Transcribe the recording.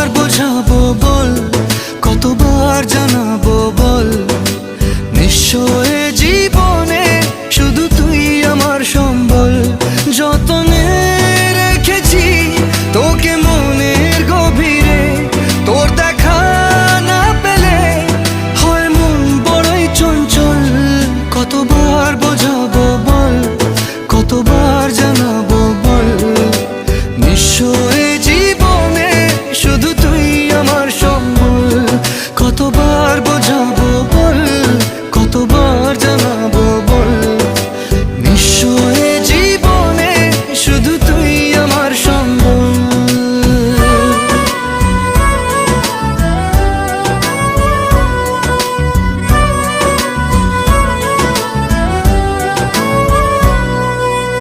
আর বোঝাবো বল।